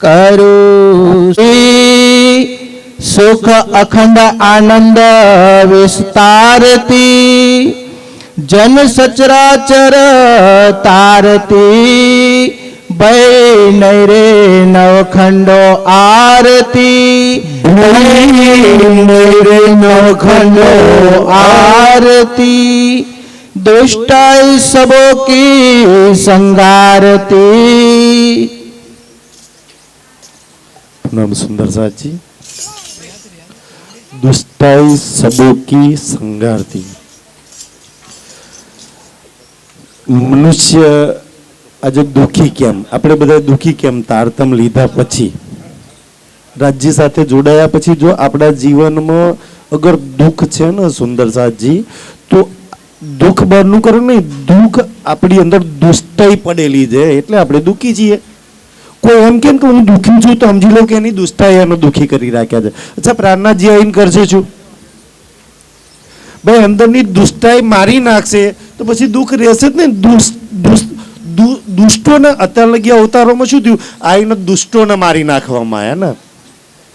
કરું સુખ અખંડ આનંદ વિસ્તારતી જન સચરાચર તારતી ભય નૈરે નવખંડો આરતી. ભય નૈરે નવખંડો આરતી. દુષ્ટાઈ સબો કી સંગારતી. નામ સુંદર સાજી દુષ્ટાઈ સબોકી સંગારતી મનુષ્ય આજે દુઃખી કેમ આપણે બધા દુઃખી કેમ તારતમ લીધા પછી રાજ્ય સાથે જોડાયા પછી જો આપણા જીવનમાં અગર દુઃખ છે ને સુંદર સાજી તો દુઃખ બહારનું કરે નહીં દુઃખ આપણી અંદર દુષ્ટાઈ પડેલી છે એટલે આપણે દુઃખી છીએ કોઈ એમ કેમ કે હું દુઃખી છું તો સમજી લો કે એની દુષ્ટાઈ એને દુઃખી કરી રાખ્યા છે. અચ્છા પ્રાર્થનાજી આવીને કરશે છું ભાઈ, અંદરની દુષ્ટાઈ મારી નાખશે તો પછી દુઃખ રહેશે જ ને. દુષ- દુષ- દુષ્ટોને અત્યાર લગી અવતારોમાં શું થયું? આવીને દુષ્ટોને મારી નાખવામાં આવ્યા ને.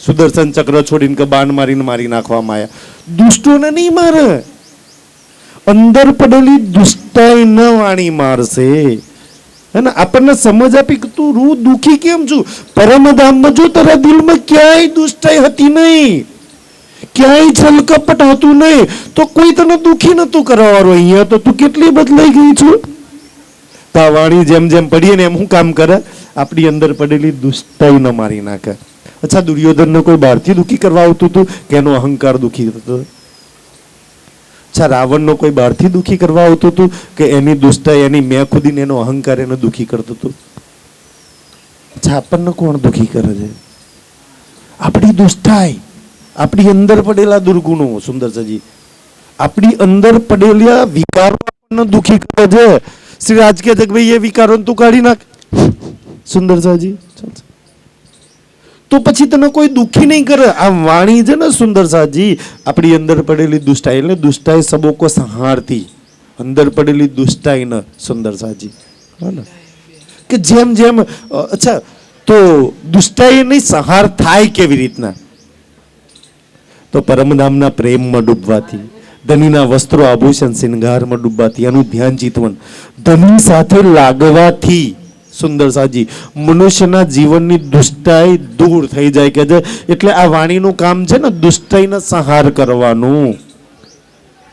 સુદર્શન ચક્ર છોડીને કે બાણ મારીને મારી નાખવામાં આવ્યા. દુષ્ટોને નહીં મારે. અંદર પડેલી દુષ્ટાઈ ન વાણી મારશે. હે ને આપણને સમજ આપી કે તું રૂ દુખી કેમ છું? પરમધામમાં જો તારા દિલમાં ક્યાંય દુષ્ટાઈ હતી નહીં, ક્યાંય છલકપટ હતું નહીં, તો કોઈ તને દુખી નતું કરવાવાળું અહીંયા તો તું કેટલી બદલાઈ ગઈ છું? તા વાણી જેમ જેમ પડીએ ને એમ હું કામ કરે? આપણી અંદર પડેલી દુષ્ટાઈ ન મારી નાખે. અચ્છા, દુર્યોધનને કોઈ બહારથી દુઃખી કરવા આવતું હતું કે એનો અહંકાર દુઃખી થતો અચ્છા, રાવણનો કોઈ બહારથી દુઃખી કરવા આવતું હતું કે એની દુષ્ટાઈ એની મેં ખુદીને એનો અહંકાર એને દુઃખી કરતું હતું? અચ્છા, આપણને કોણ દુઃખી કરે છે? આપણી દુષ્ટાઈ, આપણી અંદર પડેલા દુર્ગુણો, સુંદર સજી. આપણી અંદર પડેલા વિકારો આપણને દુઃખી કરે છે. શ્રી રાજ જગભાઈ એ વિકારો તું કાઢી નાખ. સુંદર સાજી. ચાલશે. તો પછી તને કોઈ દુઃખી નહીં કરે. આ વાણી છે ને સુંદર સાજી, આપણી અંદર પડેલી દુષ્ટાઈ એટલે દુષ્ટાઈ સબોકો સંહારતી અંદર પડેલી દુષ્ટાઈ ન સુંદર સાજી. ને? કે જેમ જેમ અચ્છા, તો દુષ્ટાઈ નહીં, સંહાર થાય કેવી રીતના? તો પરમધામના પ્રેમમાં ડૂબવાથી, ધનીના વસ્ત્રો આભૂષણ શિંગારમાં ડૂબવાથી એનું ધ્યાન ચિતવન ધની સાથે લાગવાથી સુંદર સાજી. મનુષ્યના જીવનની દુષ્ટાઈ દૂર થઈ જાય કે છે એટલે આ વાણીનું કામ છે ને દુષ્ટાઈને સંહાર કરવાનું.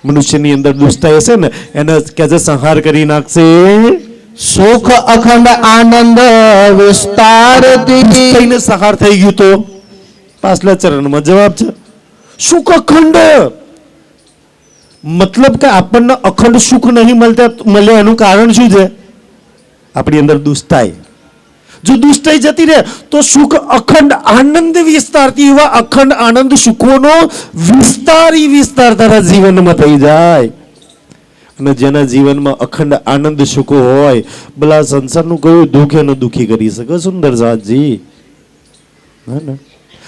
મનુષ્યની અંદર દુષ્ટાઈ હશે ને એને કે છે સંહાર કરી નાખશે? સુખ અખંડ આનંદ વિસ્તારથી. સહાર સંહાર થઈ ગયું તો? પાછલા ચરણમાં જવાબ છે. સુખ અખંડ. મતલબ કે આપણને અખંડ સુખ નહીં મળતા મળે એનું કારણ શું છે? આપણી અંદર દુષ્ટાઈ જો દુષ્ટાઈ જતી રહે, તો સુખ અખંડ આનંદ વિસ્તારતી એવા અખંડ આનંદ સુખોનો વિસ્તાર વિસ્તાર તારા જીવનમાં થઈ જાય. અને જેના જીવનમાં અખંડ આનંદ સુખો હોય, ભલા સંસારનું કયું દુઃખ એનું દુઃખી કરી શકે, સુંદર સાજી? હા ને.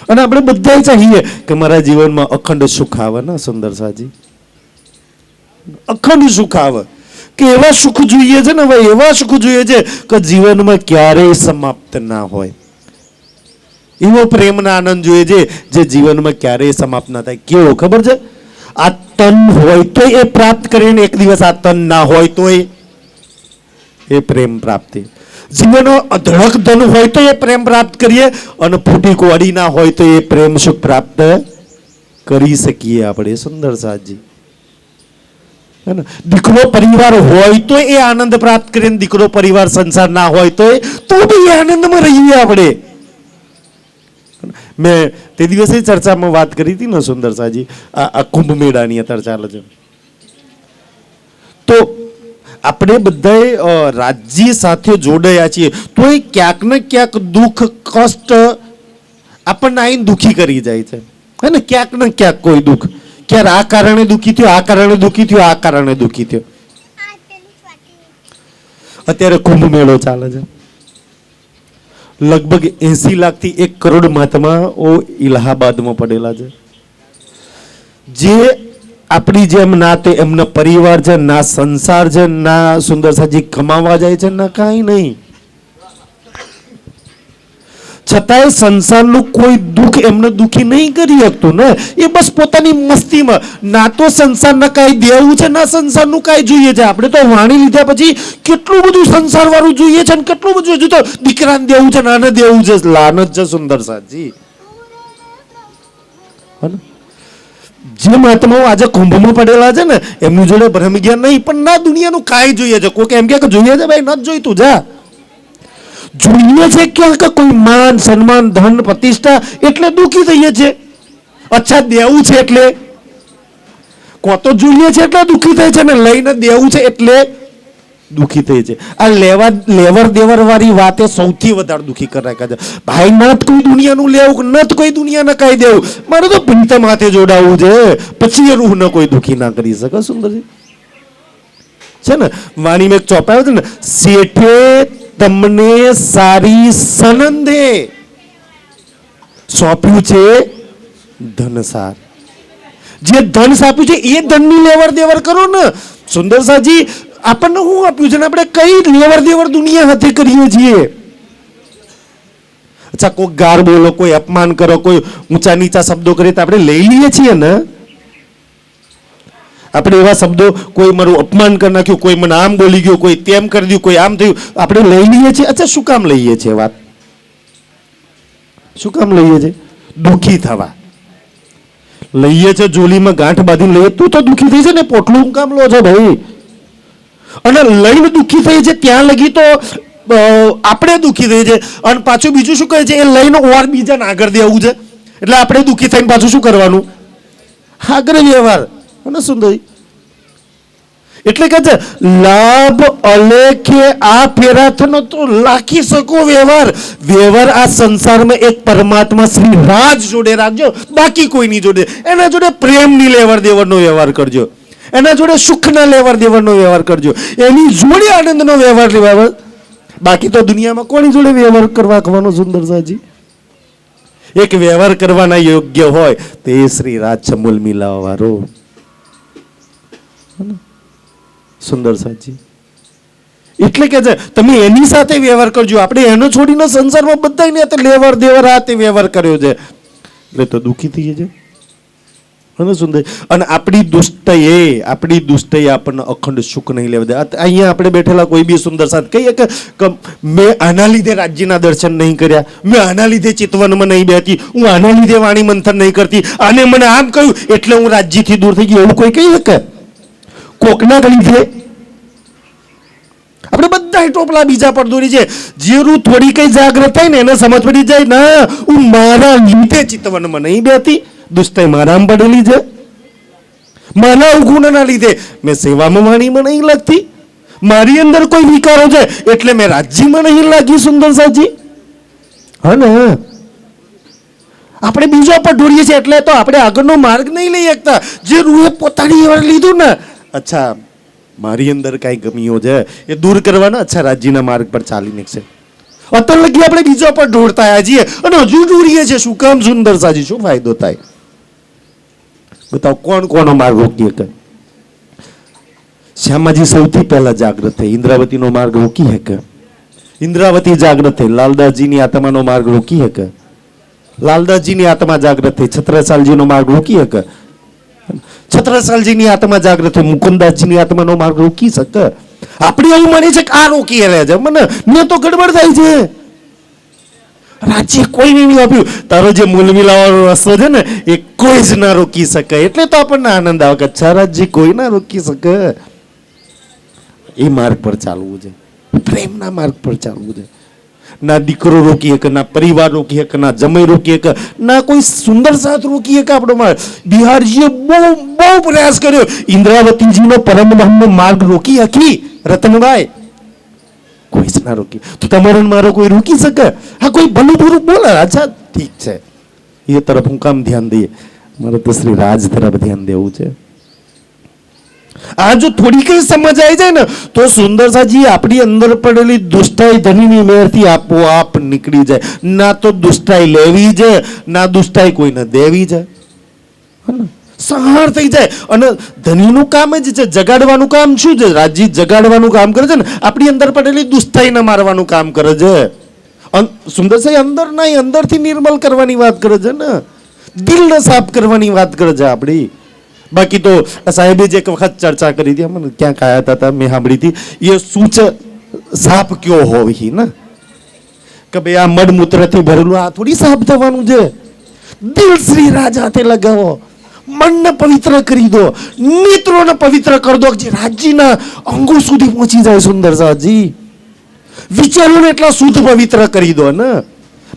અને આપણે બધા ચાહીએ કે મારા જીવનમાં અખંડ સુખ આવે ને, સુંદર સાજી? અખંડ સુખ આવે. કે એવા સુખ જોઈએ છે ને હવે એવા સુખ જોઈએ છે કે જીવનમાં ક્યારેય સમાપ્ત ના હોય. એવો પ્રેમના આનંદ જોઈએ છે જે જીવનમાં ક્યારેય સમાપ્ત ના થાય. કેવો, ખબર છે? આ તન હોય તો એ પ્રાપ્ત કરીને એક દિવસ આ તન ના હોય તો એ પ્રેમ પ્રાપ્તિ. જીવનનો અધળક ધન હોય તો એ પ્રેમ પ્રાપ્ત કરીએ અને ફૂટી કોડી ના હોય તો એ પ્રેમ સુખ પ્રાપ્ત કરી શકીએ આપણે. સુંદર સાજી? દીકરો પરિવાર હોય તો એ આનંદ પ્રાપ્ત કરીને દીકરો પરિવાર સંસાર ના હોય તો તો બી આનંદમાં રહીએ આપણે. મેં તે દિવસે ચર્ચામાં વાત કરી હતી ને સુંદર સાજી, આ કુંભ મેળાની અત્યારે ચાલે છે. તો આપણે બધાએ રાજ્ય સાથે જોડાયા છીએ તો એ ક્યાંક ને ક્યાંક દુઃખ, કષ્ટ આપણને આઈને દુઃખી કરી જાય છે. હે ને? ક્યાંક ને ક્યાંક કોઈ દુઃખ. ક્યારે આ કારણે દુઃખી થયો, આ કારણે દુઃખી થયો, આ કારણે દુઃખી થયો. અત્યારે કુંભ મેળો ચાલે છે. લગભગ એસી લાખથી એક કરોડ મહાત્માઓ ઇલાહાબાદમાં પડેલા છે. જે આપણી જેમ ના તે એમના પરિવાર છે, ના સંસાર છે, ના સુંદર સાજી કમાવા જાય છે, ના કાંઈ નહીં. છતાંય સંસારનું કોઈ દુઃખ એમને દુઃખી નહીં કરી શકતું ને. એ બસ પોતાની મસ્તીમાં. ના તો સંસારના કાંઈ દેવું છે, ના સંસારનું કાંઈ જોઈએ છે. આપણે તો વાણી લીધા પછી કેટલું બધું સંસારવાળું જોઈએ છે ને કેટલું બધું હજુ તો દીકરાને દેવું છે, નાને દેવું છે. લાનત છે સુંદર સાજી? જે મહાત્માઓ આજે કુંભમાં પડેલા છે ને, એમની જોડે બ્રહ્મ જ્ઞાન નહીં, પણ ના દુનિયાનું કાંઈ જોઈએ છે. કોઈક એમ કે જોઈએ છે, ભાઈ, ન જ જોઈતું, જા. જોઈએ છે ક્યાંક કોઈ માન, સન્માન, ધન, પ્રતિષ્ઠા એટલે દુઃખી થઈએ છે. અચ્છા, દેવું છે એટલે? કો તો જોઈએ છે એટલે દુઃખી થાય છે ને લઈને દેવું છે એટલે દુઃખી થઈ છે. આ લેવા, લેવર દેવર વાળી વાતે સૌથી વધારે દુઃખી કરી નાખ્યા છે. ભાઈ નત કોઈ દુનિયાનું લેવું નત કોઈ દુનિયાને કહી દેવું. મારે તો પિંત માથે જોડાવવું છે. પછી એ રૂહને કોઈ દુઃખી ના કરી શકે, સુંદરજી? છે ને? વાણી મેં એક ચોપાયો છે ને, શેઠે તમને સારી સનંદે. સોંપ્યું છે? ધનસાર જે ધન સાપ્યું છે, એ ધનની લેવર દેવર કરો ને. સુંદર સાજી, આપણને શું આપ્યું છે ને? આપણે કઈ લેવર દેવર દુનિયા હાથે કરીએ છીએ? અચ્છા, કોઈ ગાર બોલો, કોઈ અપમાન કરો, કોઈ ઊંચા નીચા શબ્દો કરીએ તો આપણે લઈ લઈએ છીએ ને? આપણે એવા શબ્દો કોઈ મારું અપમાન કરી નાખ્યું, કોઈ મને આમ બોલી ગયું, કોઈ તેમ કરી દીધું, કોઈ આમ થયું, આપણે લઈ લઈએ છીએ. અચ્છા, શું કામ લઈએ છીએ વાત? શું કામ લઈએ છીએ? દુઃખી થવા. લઈએ છે જોલીમાં ગાંઠ બાંધીને લઈએ. તું તો દુઃખી થઈ છે ને, પોટલું કામ લો છો ભાઈ? અને લઈને દુઃખી થઈ છે, ત્યાં લગી તો આપણે દુઃખી થઈ છે. અને પાછું બીજું શું કહે છે? એ લઈને ઓર બીજાને આગળ દેવું છે. એટલે આપણે દુઃખી થઈને પાછું શું કરવાનું? આગળ વ્યવહાર. સુંદર એટલે કે લાભ અલેખે આ ફેરાથનો તો લાખી શકો વ્યવહાર. વ્યવહાર આ સંસારમાં એક પરમાત્મા શ્રી રાજ જોડે રાખજો, બાકી કોઈની જોડે. એના જોડે પ્રેમની લેવડ દેવડનો વ્યવહાર કરજો. એના જોડે સુખના લેવડ દેવડનો વ્યવહાર કરજો. એની જોડે આનંદનો વ્યવહાર લેવા બાકી તો દુનિયામાં કોની જોડે વ્યવહાર કરવા કહેવાનો સુંદર સાજી એક વ્યવહાર કરવાના યોગ્ય હોય તે શ્રી રાજ ચમુલ મિલાવાળો સુંદર સાજી એટલે કે તમે એની સાથે વ્યવહાર કરજો. આપણે એનો છોડીને સંસારમાં બધાને હાથે લેવર દેવર હાથે વ્યવહાર કર્યો છે. એટલે તો દુઃખી થઈ છે અને સુંદર. અને આપણી દુષ્ટએ આપણી દુષ્ટએ આપણને અખંડ સુખ નહીં લેવા દે. અહીંયા આપણે બેઠેલા કોઈ બી સુંદર સાથ કહીએ કે મેં આના લીધે રાજ્યના દર્શન નહીં કર્યા. મેં આના લીધે ચિતવનમાં નહીં બેઠી. હું આના લીધે વાણી મંથન નહીં કરતી. અને મને આમ કહ્યું, એટલે હું રાજ્યથી દૂર થઈ ગઈ એવું કોઈ કહી શકે કોકના લીધે આપણે બધા ટોપલા બીજા પર દોરી છે. જેરું થોડી કઈ જાગ્રત થાય ને એને સમજ પડી જાય, ના, હું મારા લીધે ચિતવનમાં નહીં બેતી દુષ્ટાઈ મારામાં પડેલી છે. મારા અવગુણના લીધે મેં સેવામાં વાણીમાં નહીં લાગતી મારી અંદર કોઈ વિકારો છે એટલે મેં રાજ્યમાં નહીં લાગી સુંદર સાજી. હા ને આપણે બીજા પર ઢોળીએ છીએ એટલે તો આપણે આગળનો માર્ગ નહીં લઈ શકતા. જે રૂએ પોતાની વાર લીધું ને, અચ્છા મારી અંદર કાંઈ ગમીઓ છે, એ દૂર કરવાના અચ્છા રાજ્યના માર્ગ પર ચાલી નીકળશે. અત્યાર લગી આપણે બીજા પણ ઢોળતા આવ્યા અને હજુ ઢોળીએ છીએ. શું કામ સુંદર સાજી, શું ફાયદો થાય? બતાવો, કોણ કોનો માર્ગ રોકી શકે શ્યામાજી સૌથી પહેલા જાગૃત થઈ. ઇન્દ્રાવતીનો માર્ગ રોકી શકે ઇન્દ્રાવતી જાગૃત થઈ. લાલદાસજીની આત્માનો માર્ગ રોકી શકે લાલદાસજીની આત્મા જાગૃત થઈ. છત્રસાલજીનો માર્ગ રોકી શકે છત્રસાલજીની આત્મા જાગૃત થઈ મુકુંદાસજીની આત્માનો માર્ગ રોકી શકે. આપણે એવું માની છે કે આ રોકી રહે છે. મને મેં તો ગડબડ થાય છે. રાજ્ય કોઈ નહીં આપ્યું. તારો જે મૂલ મિલાવવાનો રસ્તો છે ને, એ કોઈ જ ના રોકી શકે. એટલે તો આપણને આનંદ આવે કે અચ્છા, રાજ્ય કોઈ ના રોકી શકે. એ માર્ગ પર ચાલવું છે. પ્રેમના માર્ગ પર ચાલવું છે. ના દીકરો રોકી શકે, ના પરિવાર રોકી શકે, ના જમાઈ રોકી શકે, ના કોઈ સુંદર સાથ રોકી શકે આપણો માર્ગ બિહારજીએ બહુ બહુ પ્રયાસ કર્યો. ઇન્દ્રાવતીજીનો પરમધામનો માર્ગ રોકી હકી રતનભાઈ કોઈ જ ના રોકી. તો તમારો મારો કોઈ રોકી શકે? હા, કોઈ ભલું બુરું બોલે? અચ્છા, ઠીક છે. એ તરફ હું કામ ધ્યાન દઈએ. મારે તો શ્રી રાજ તરફ ધ્યાન દેવું છે. આ જો થોડી કઈ સમજ આવી જાય ને, તો સુંદરસાજી આપણી અંદર પડેલી દુષ્ટાઈ ધનીની મેરથી આપોઆપ નીકળી જાય. ના તો દુષ્ટાઈ લેવી છે, ના દુષ્ટાઈ કોઈને દેવી છે. સંહાર થઈ જાય. અને ધનીનું કામ જ છે, જગાડવાનું કામ શું છે? રાજી જગાડવાનું કામ કરે છે ને, આપણી અંદર પડેલી દુષ્ટાઈને મારવાનું કામ કરે છે. અન- સુંદર સાહેબ અંદર નહીં, અંદરથી નિર્મલ કરવાની વાત કરે છે ને. દિલને સાફ કરવાની વાત કરે છે આપણી. બાકી તો સાહેબે જે એક વખત ચર્ચા કરી હતી મને ક્યાંક આયા હતા મેં સાંભળી હતી, એ સૂચ સાપ કયો હોય ને? કે ભાઈ આ મડમૂત્રથી ભરેલું, આ થોડી સાફ થવાનું છે. દિલ શ્રી રાજ હાથે લગાવો. મનને પવિત્ર કરી દો. નેત્રોને પવિત્ર કરી દો, જે રાજ્યના અંગો સુધી પહોંચી જાય, સુંદર સાહજી. વિચારોને એટલા શુદ્ધ પવિત્ર કરી દો, ને?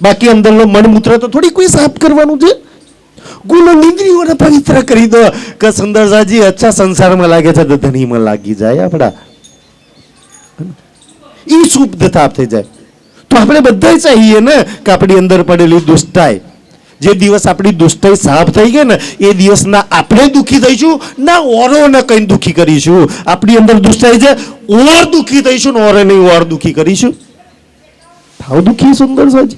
બાકી અંદરનો મનમૂત્ર તો થોડી કોઈ સાફ કરવાનું છે? ગુનો નિંદ્રિયોને પવિત્ર કરી દો. કે સુંદર સાજી અચ્છા સંસારમાં લાગે છે તો ધનીમાં લાગી જાય આપણા. એ શુભતા થઈ જાય તો આપણે બધા ચાહીએ ને કે આપણી અંદર પડેલી દુષ્ટાઈ. જે દિવસ આપણી દુષ્ટાઈ સાફ થઈ ગઈ ને, એ દિવસના આપણે દુઃખી થઈશું, ના ઓરોને કંઈ દુઃખી કરીશું. આપણી અંદર દુષ્ટાઈ છે, ઓર દુઃખી થઈશું ને ઓરે નહીં ઓર દુઃખી કરીશું. થાવ દુઃખી સુંદર સાજી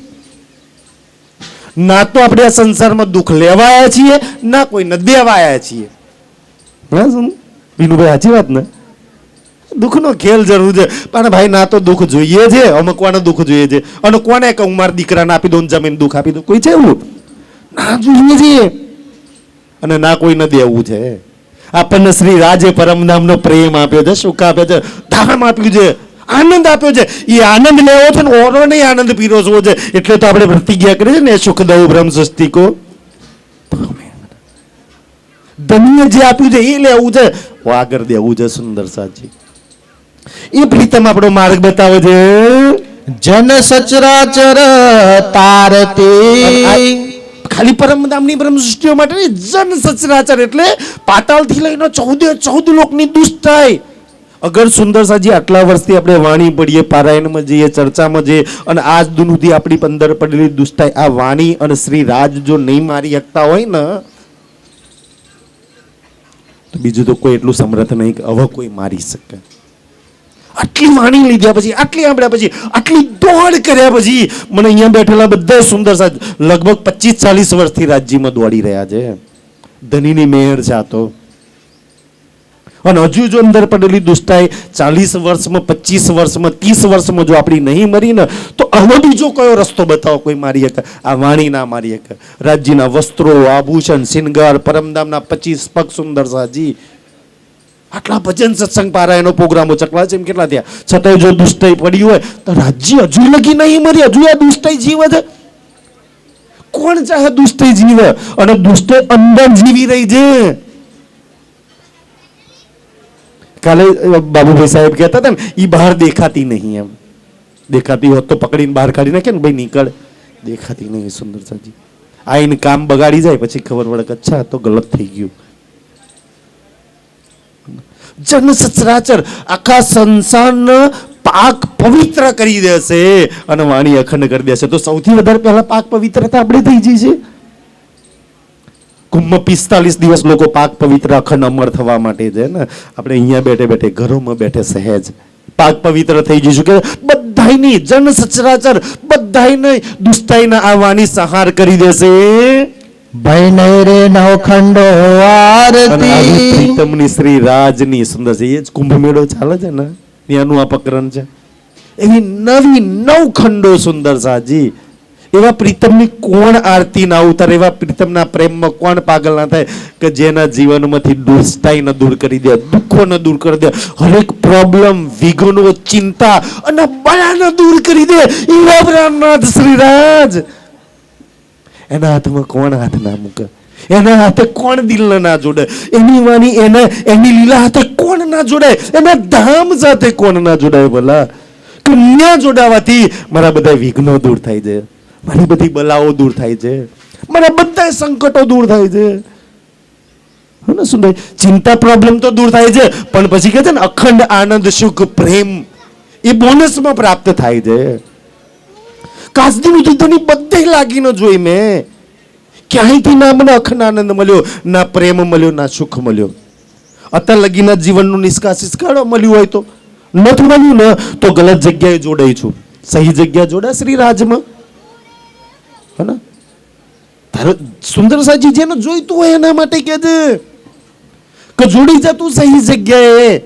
ના તો આપણે આ સંસારમાં દુઃખ લેવાયા છીએ, ના કોઈને દેવાયા છીએ. હા સુન વિનુભાઈ, સાચી વાત ને? દુઃખનો ખેલ જરૂર છે. પણ ભાઈ, ના તો દુઃખ જોઈએ છે. અમુક કોને દુઃખ જોઈએ છે? અને કોને કે હું મારા દીકરાને આપી દઉં જમીન દુઃખ આપી દઉં કોઈ છે એવું? ના જોઈએ છે. અને ના કોઈને દેવું છે. આપણને શ્રી રાજે પરમધામનો પ્રેમ આપ્યો છે, સુખ આપ્યો છે. ધામ આપ્યું છે. આનંદ આપ્યો છે. એ આનંદ લેવો છે ને ઓરો નહીં આનંદ પીરસવો છે એટલે તો આપણે પ્રતિજ્ઞા કરી છે ને સુખ દઉં બ્રહ્મ સસ્તિકો ધન્ય જે આપ્યું છે એ લેવું છે. આગળ દેવું છે સુંદર સાજી એ પ્રીતમ આપણો માર્ગ બતાવે છે. જન સચરાચર તારતી. ખાલી પરમધામની બ્રહ્મ સૃષ્ટિઓ માટે જન સચરાચર એટલે પાતાળથી લઈને ચૌદે ચૌદ લોકની દુષ્ટાઈ. અગર સુંદર સાજી આટલા વર્ષથી આપણે વાણી પડીએ, પારાયણમાં જઈએ, ચર્ચામાં જઈએ અને આજ દુનુથી આપણી પંદર પડેલી દુષ્ટાઈ, આ વાણી અને શ્રી રાજ જો નહીં મારી શકતા હોય ને, તો બીજું તો કોઈ એટલું સમર્થ નહીં કે હવે કોઈ મારી શકે. આટલી વાણી લીધા પછી, આટલી સાંભળ્યા પછી, આટલી દોડ કર્યા પછી મને અહીંયા બેઠેલા બધા સુંદર સાજ લગભગ પચીસ ચાલીસ વર્ષથી રાજ્યમાં દોડી રહ્યા છે. ધનીની મેયર છે આ તો અને હજુ જો અંદર પડેલી દુષ્ટાઈ ચાલીસ વર્ષમાં, પચીસ વર્ષમાં, ત્રીસ વર્ષમાં જો આપણી નહીં મરી ને, તો હવે બીજો કયો રસ્તો બતાવો કોઈ મારી એક? આ વાણી ના મારી એક. રાજ્યના વસ્ત્રો, આભૂષણ, શિનગાર, પરમધામના પચીસ પગ સુંદર સાજી. આટલા ભજન સત્સંગ પારાયણનો પ્રોગ્રામો ચકલા છે એમ કેટલા થયા? છતાંય જો દુષ્ટાઈ પડી હોય, તો રાજ્ય હજુ લગી નહીં મરી, હજુ આ દુષ્ટાઈ જીવે છે. કોણ ચાહે દુષ્ટાઈ જીવે? અને દુષ્ટાઈ અંદર જીવી રહી છે. કાલે બાબુભાઈ સાહેબ કહેતા હતા ને એ બહાર દેખાતી નહીં એમ. દેખાતી હોત તો પકડીને બહાર કાઢી નાખે ને, ભાઈ, નીકળ. દેખાતી નહીં સુંદર સાજી આઈને કામ બગાડી જાય, પછી ખબર પડે કે, અચ્છા તો ગલત થઈ ગયું. જન સચરાચર આખા સંસારને પાક પવિત્ર કરી દેશે અને વાણી અખંડ કરી દેશે. તો સૌથી વધારે પહેલા પાક પવિત્રતા આપણે થઈ જઈ છે. કુંભમાં પિસ્તાલીસ દિવસ લોકો પાક પવિત્ર અખંડ અમર થવા માટે છે ને. આપણે અહીંયા બેઠે બેઠે ઘરોમાં બેઠે સહેજ. પાક પવિત્ર થઈ જઈશું કે બધાની જન સચરાચર બધાને દુષ્ટાઈના આવવાની સહાર કરી દેશે. ભય નહીં રે નવખંડો આરતી. પ્રીતમની શ્રી રાજની સુંદર છે. એ જ કુંભ મેળો ચાલે છે ને. ત્યાંનું આ પ્રકરણ છે. એવી નવી નવ ખંડો સુંદર સાજી. એવા પ્રીતમની કોણ આરતી ના ઉતારે, એવા પ્રીતમના પ્રેમમાં કોણ પાગલ ના થાય કે જેના જીવનમાંથી દુષ્ટાઈ ન દૂર કરી દે, દુઃખો ન દૂર કરી દે, હરેક પ્રોબ્લેમ વિઘ્નો ચિંતા અને બળાને દૂર કરી દે, એવા રામનાથ શ્રીરાજ. એના હાથમાં કોણ હાથ ના મૂકે? એના હાથે કોણ દિલ ના જોડે? એની વાણી, એને, એની લીલા હાથે કોણ ના જોડાય એના ધામ સાથે કોણ ના જોડાય ભલા? કન્યા જોડાવાથી મારા બધા વિઘ્નો દૂર થાય છે. મારી બધી બલાઓ દૂર થાય છે. મારા બધા સંકટો દૂર થાય છે. ને સુંદર, ચિંતા પ્રોબ્લેમ તો દૂર થાય છે, પણ પછી કહે છે ને, અખંડ આનંદ, સુખ, પ્રેમ, એ બોનસમાં પ્રાપ્ત થાય છે. કાસદીનું દૂધની બધે ન જોઈ મેં. ક્યાંયથી ના મને અખંડ આનંદ મળ્યો, ના પ્રેમ મળ્યો, ના સુખ મળ્યો. અત્યાર લગીના જીવનનું નિષ્કાસિસ કાઢો મળ્યું હોય તો, નથી મળ્યું ને, તો ગલત જગ્યાએ જોડાઈ છું. સહી જગ્યા જોડા શ્રી રાજમાં. હે તારો સુંદર સાજી જેને જોઈતું હોય એના માટે કે છે કે જોડી જા તું સહી જગ્યાએ.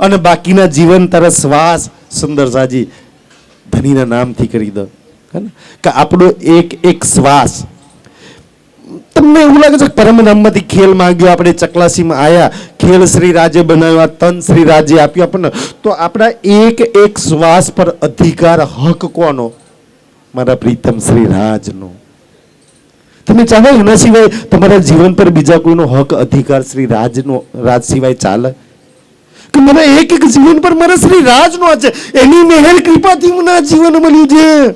અને બાકીના જીવન તારા શ્વાસ, સુંદર સાજી, ધનીના નામથી કરી દો. હે ને? કે આપણો એક એક શ્વાસ. તમને એવું લાગે છે પરમ નામમાંથી ખેલ માંગ્યો, આપણે ચકલાસીમાં આવ્યા ખેલ શ્રી રાજે બનાવ્યો તન શ્રી રાજે આપ્યું આપણને? તો આપણા એક એક શ્વાસ પર અધિકાર હક કોનો? મારા પ્રીતમ શ્રી રાજનો તમે ચાલો એના સિવાય તમારા જીવન પર બીજા કોઈનો હક, અધિકાર શ્રી રાજનો રાજ સિવાય ચાલે? કે મને એક એક જીવન પર મારા શ્રી રાજનો છે એની મહેર કૃપાથી મને આ જીવન મળ્યું છે.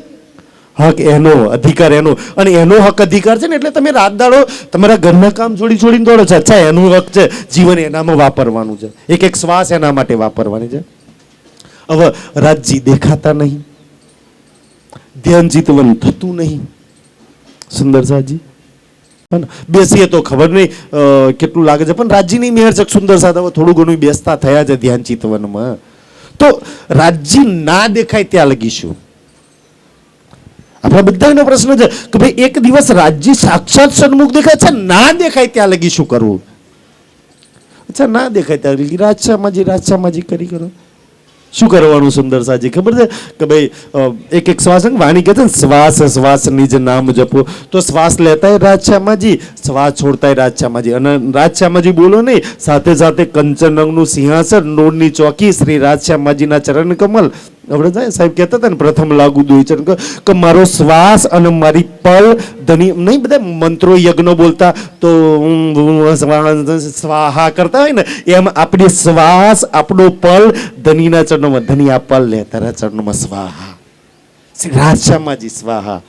હક એનો, અધિકાર એનો. અને એનો હક, અધિકાર છે ને એટલે તમે રાત દાડો તમારા ઘરના કામ છોડી છોડીને દોડો છો. અચ્છા, એનું હક છે. જીવન એનામાં વાપરવાનું છે. એક એક શ્વાસ એના માટે વાપરવાની છે. હવે રાજજી દેખાતા નહીં. ધ્યાન જીતવન થતું નહીં. સુંદર સાજી? બેસીએ તો ખબર નહીં કેટલું લાગે છે. પણ રાજ્યની મેયર છે સુંદર સાદ હવે થોડું ઘણું બેસતા થયા છે ધ્યાન ચિતવનમાં તો રાજ્ય ના દેખાય ત્યાં લગીશું આપણા બધાનો પ્રશ્ન છે કે ભાઈ એક દિવસ રાજ્ય સાક્ષાત સન્મુખ દેખાય છે, ના દેખાય ત્યાં લગી શું કરવું? અચ્છા, ના દેખાય ત્યાં લગી. રાજ શામાજી કરી કરો. શું કરવાનું સુંદર સાજી? ખબર છે? કે ભાઈ એક એક શ્વાસ વાણી કહે છે ને, શ્વાસ શ્વાસ નિજ નામ જપો. તો શ્વાસ લેતાય રાજશ્યામાજી શ્વાસ છોડતાય રાજશ્યામાજી અને રાજશ્યામાજી બોલો નહીં, સાથે સાથે કંચન રંગનું સિંહાસન નોડની ચોકી શ્રી રાજશ્યામાજીના ચરણ કમલ. જાય સાહેબ કહેતા હતા ને, પ્રથમ લાગુ દુઈ ચરણ કે મારો શ્વાસ અને મારી પલ ધની નહીં, બધા મંત્રો યજ્ઞો બોલતા, તો સ્વાહા કરતા હોય ને, એમ આપણી શ્વાસ, આપણો પલ ધનીના ચરણોમાં, ધની આ પલ લે, તારા ચરણોમાં સ્વાહા. શ્રી રાજશ્યામાજી સ્વાહા.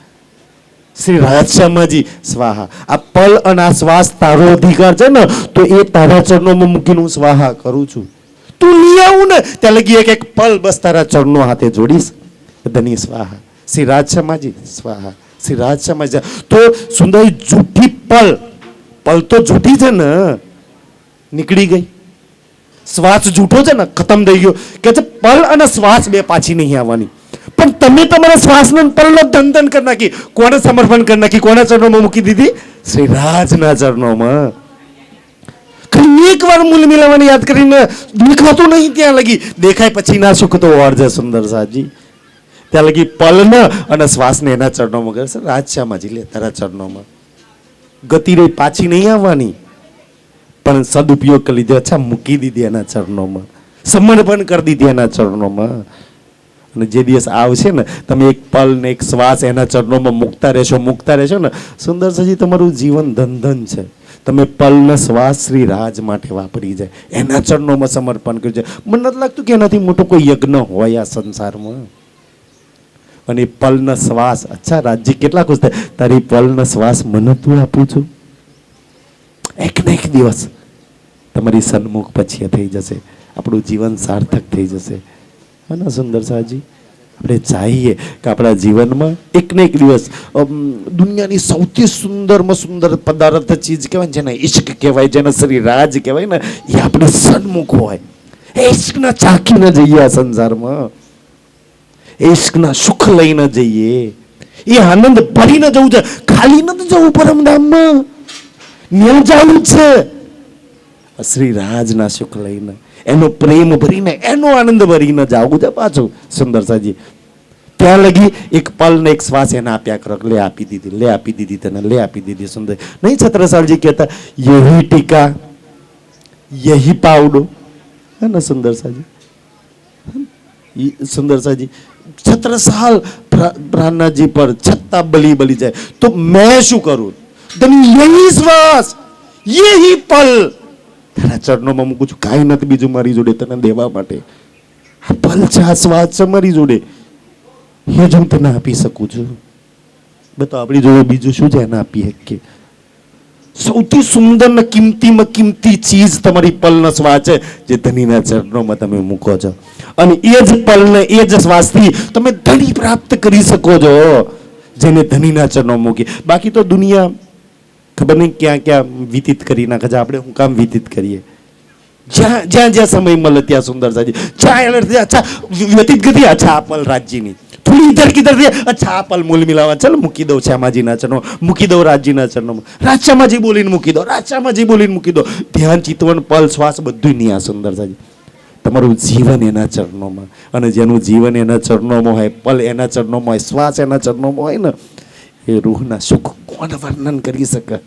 શ્રી રાજશ્યામાજી સ્વાહા. આ પલ અને આ શ્વાસ તારો અધિકાર છે ને, તો એ તારા ચરણોમાં મૂકીને હું સ્વાહા કરું છું. તું લઈ આવું ને ત્યાં લગી એક એક પલ બસ તારા ચરણો હાથે જોડીશ. ધની સ્વાહા, શ્રી રાજશ્યામાજી સ્વાહા, શ્રી રાજશ્યામાજી તો સુંદર જૂઠી પલ. પલ તો જૂઠી છે ને. નીકળી ગઈ. શ્વાસ જૂઠો છે ને, ખતમ થઈ ગયો. કે છે પલ અને શ્વાસ બે પાછી નહીં આવવાની. પણ તમે તમારા શ્વાસનો પલનો ધન ધન કરી નાખી. કોને સમર્પણ કરી નાખી? કોના ચરણોમાં મૂકી દીધી? શ્રી રાજના ચરણોમાં. ખાલી એક વાર મૂલ મિલાવવાની યાદ કરીને દેખાતું નહીં ત્યાં લગી. દેખાય પછી ના સુખ તો ઓરજે સુંદર સાજી. ત્યાં લગી પલન અને શ્વાસને એના ચરણોમાં કરે છે. રાજશ્યામાજી લે, તારા ચરણોમાં. ગતિ રહી પાછી નહીં આવવાની. પણ સદુપયોગ કરી લીધો અચ્છા, મૂકી દીધી એના ચરણોમાં. સમર્પણ કરી દીધી એના ચરણોમાં. અને જે દિવસ આવશે ને, તમે એક પલ ને એક શ્વાસ એના ચરણોમાં મૂકતા રહેશો મૂકતા રહેશો ને, સુંદર સજી, તમારું જીવન ધન છે. તમે પલ ને શ્વાસ શ્રી રાજ માટે વાપરી જાય. એના ચરણોમાં સમર્પણ કર્યું છે. મને નથી લાગતું કે એનાથી મોટો કોઈ યજ્ઞ હોય આ સંસારમાં. અને પલનો શ્વાસ, અચ્છા રાજ્ય કેટલા ખુશ થાય. તારી પલનો શ્વાસ મને તું આપું છું. એક ને એક દિવસ તમારી સન્મુખ પછી થઈ જશે. આપણું જીવન સાર્થક થઈ જશે. હા સુંદર સાજી. આપણે ચાહીએ કે આપણા જીવનમાં એક ને એક દિવસ દુનિયાની સૌથી સુંદરમાં સુંદર પદાર્થ ચીજ કહેવાય જેને ઈશ્ક કહેવાય, જેને શ્રી રાજ કહેવાય ને, એ આપણે સન્મુખ હોય. ઈશ્કના ચાખીને જઈએ આ સંસારમાં. ઈશ્કના સુખ લઈને જઈએ. એ આનંદ ભરીને જવું છે, ખાલી નથી જવું પરમધામમાં ન્યા જવું છે. શ્રી રાજના સુખ લઈને એનો પ્રેમ ભરીને, એનો આનંદ ભરીને જાવું છે પાછું, સુંદર સાજી. ત્યાં લગી એક પલ ને એક શ્વાસ એને આપ્યા કરો, લે આપી દીધી, લે આપી દીધી તને, લે આપી દીધી, સુંદર. નહીં છત્રસાલજી કહેતા, યહી ટીકા, યહી પાવડો. હે ને સુંદર સાજી? સુંદર સાજી છત્રસાલ પ્રા- પર છત્તા બલી બલી જાય. તો મેં શું કરું? ધન યહી શ્વાસ, યહી પલ. તારા ચરણોમાં મૂકું છું. કાંઈ નથી બીજું મારી જોડે. તને દેવા માટે. આ પલ છે આ શ્વાસ છે મારી જોડે. એ જ હું તને આપી શકું છું. બતો, આપણી જોડે બીજું શું છે? એને આપી શકીએ. સૌથી સુંદર ને કિંમતીમાં કિંમતી ચીજ તમારી પલનો શ્વાસ છે, જે ધનીના ચરણોમાં તમે મૂકો છો. અને એ જ પલને, એ જ શ્વાસથી તમે ધણી પ્રાપ્ત કરી શકો છો, જેને ધનીના ચરણો મૂકી બાકી તો દુનિયા ખબર નહીં ક્યાં ક્યાં વ્યતીત કરી નાખે છે. આપણે હું કામ વ્યતીત કરીએ. જ્યાં જ્યાં જ્યાં સમય મળે ત્યાં સુંદર સાજી. જ્યાં એને અચ્છા વ્યતીત કરી અચ્છા આ પલ રાજ્યની. થોડી ઇધર કિધર થઈ અચ્છા આ પલ મૂલ મિલાવા. ચાલ મૂકી દઉં શ્યામાજીના ચરણો. મૂકી દઉં રાજ્યના ચરણોમાં રાજ્યમાજી બોલીને મૂકી દો રાજ્યમાજી બોલીને મૂકી દો ધ્યાન ચિતવન પલ, શ્વાસ બધું નહીં આ સુંદર સાજી. તમારું જીવન એના ચરણોમાં. અને જેનું જીવન એના ચરણોમાં હોય, પલ એના ચરણોમાં હોય, શ્વાસ એના ચરણોમાં હોય ને, એ રૂહના સુખ કોણ વર્ણન કરી શકે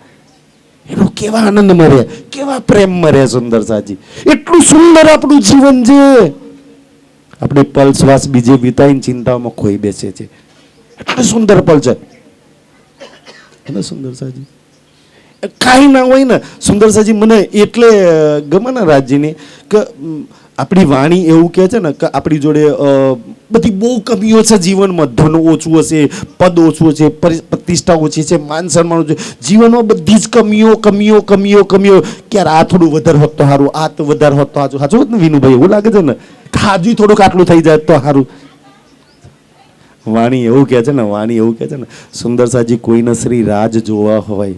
એનો કેવા આનંદ મરે કેવા પ્રેમ મરે સુંદર સાજી એટલું સુંદર આપણું જીવન છે આપણે પલ શ્વાસ બીજે વિતાઈને ચિંતાઓમાં ખોઈ બેસે છે એટલું સુંદર પલ છે સુંદર સાજી કાંઈ ના હોય ને સુંદર સાજી મને એટલે ગમે ને રાજ્યની કે આપણી વાણી એવું કહે છે ને કે આપણી જોડે બધી બહુ કમીઓ છે જીવનમાં. ધન ઓછું હશે, પદ ઓછું હશે પ્રતિષ્ઠા ઓછી છે, માન સન્માન ઓછું. જીવનમાં બધી જ કમીઓ કમીઓ કમીઓ કમીઓ. ક્યારે આ થોડું વધારે હોત તો સારું, આ તો વધારે હોત તો સાચું. સાચું હોત ને વિનુભાઈ, એવું લાગે છે ને? હાજુ થોડુંક આટલું થઈ જાય તો સારું. વાણી એવું કહે છે ને, વાણી એવું કહે છે ને, સુંદર સાજી, કોઈના શ્રી રાજ જોવા હોય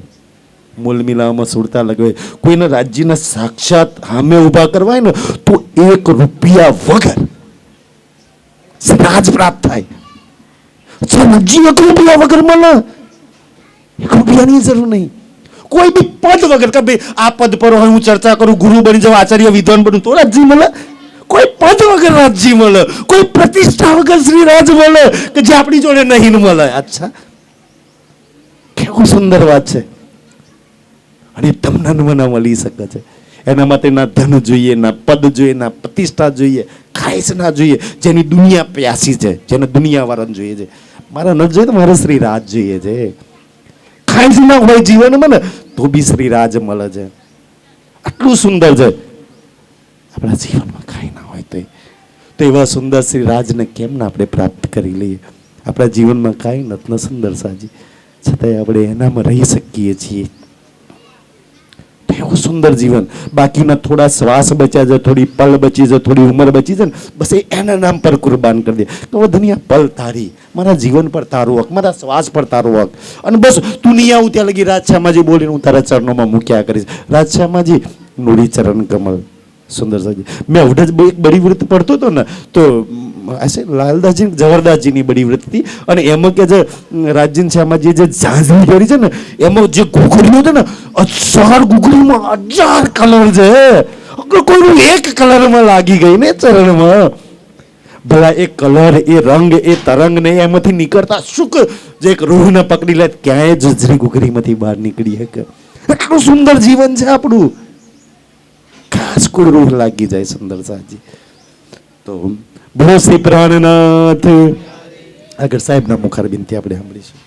મૂલ સુરતા લગાવે. કોઈને રાજ્યના સાક્ષાત સામે ઊભા કરવાય ને, તો એક રૂપિયા વગર રાજ પ્રાપ્ત થાય. જે રાજ્ય એક રૂપિયા વગર મળે? એક રૂપિયાની જરૂર નહીં. કોઈ બી પદ વગર કે ભાઈ, આ પદ પર હોય, હું ચર્ચા કરું, ગુરુ બની જાઉં, આચાર્ય, વિદ્વાન બનું, તો રાજ્ય મળે. કોઈ પદ વગર રાજ્ય મળે. કોઈ પ્રતિષ્ઠા વગર શ્રી રાજ મળે, કે જે આપણી જોડે નહીં મળે. અચ્છા. કેવું સુંદર વાત છે. અને તમને મને મળી શકે છે. એના માટે ના ધન જોઈએ, ના પદ જોઈએ, ના પ્રતિષ્ઠા જોઈએ, ખાઈશ ના જોઈએ. જેની દુનિયા પ્યાસી છે, જેને દુનિયા વાળાને જોઈએ છે. મારા ન જોઈએ તો મારે શ્રી રાજ જોઈએ છે. ખાઈશ ના હોય જીવનમાં ને, તો બી શ્રી રાજ મળે છે. આટલું સુંદર છે. આપણા જીવનમાં કાંઈ ના હોય તો તો એવા સુંદર શ્રી રાજને કેમ ના આપણે પ્રાપ્ત કરી લઈએ? આપણા જીવનમાં કાંઈ નથી સુંદર સાજી. છતાંય આપણે એનામાં રહી શકીએ છીએ. એવું સુંદર જીવન. બાકીના થોડા શ્વાસ બચ્યા છે, થોડી પલ બચી છે, થોડી ઉંમર બચી છે ને, બસ એ એના નામ પર કુરબાન કરી દે. તો ધનિયા, પલ તારી. મારા જીવન પર તારો હક, મારા શ્વાસ પર તારો હક. અને બસ તું નહીં આવું ત્યાં લગી રાજશામાજી બોલીને હું તારા ચરણોમાં મૂક્યા કરીશ. રાજશામાજી નુડી ચરણ કમલ સુંદર સાજી. મેં અવઢ એક બળી વૃત્ત પડતો હતો ને, તો હશે લાલદાસજી જવરદાસજીની બડી વૃત્તિ અને એમાં કે જે રાજજીન શ્યામાજી જે ઝાંઝરી કરી છે ને એમાં જે ઘૂઘડીઓ છે ને હજાર ઘૂઘડીમાં હજાર કલર છે કોઈનું એક કલરમાં લાગી ગઈ ને ચરણમાં ભલા એ કલર એ રંગ એ તરંગ ને એમાંથી નીકળતા સુખ જે એક રૂહને પકડી લે ક્યાંય જજરી ઘૂઘરીમાંથી બહાર નીકળી શકે એટલું સુંદર જીવન છે આપણું. ખાસ કોઈ રૂહ લાગી જાય સુંદર સાજી. તો શ્રી પ્રાણનાથ. આગળ સાહેબના મુખાર બિનથી આપણે સાંભળીશું.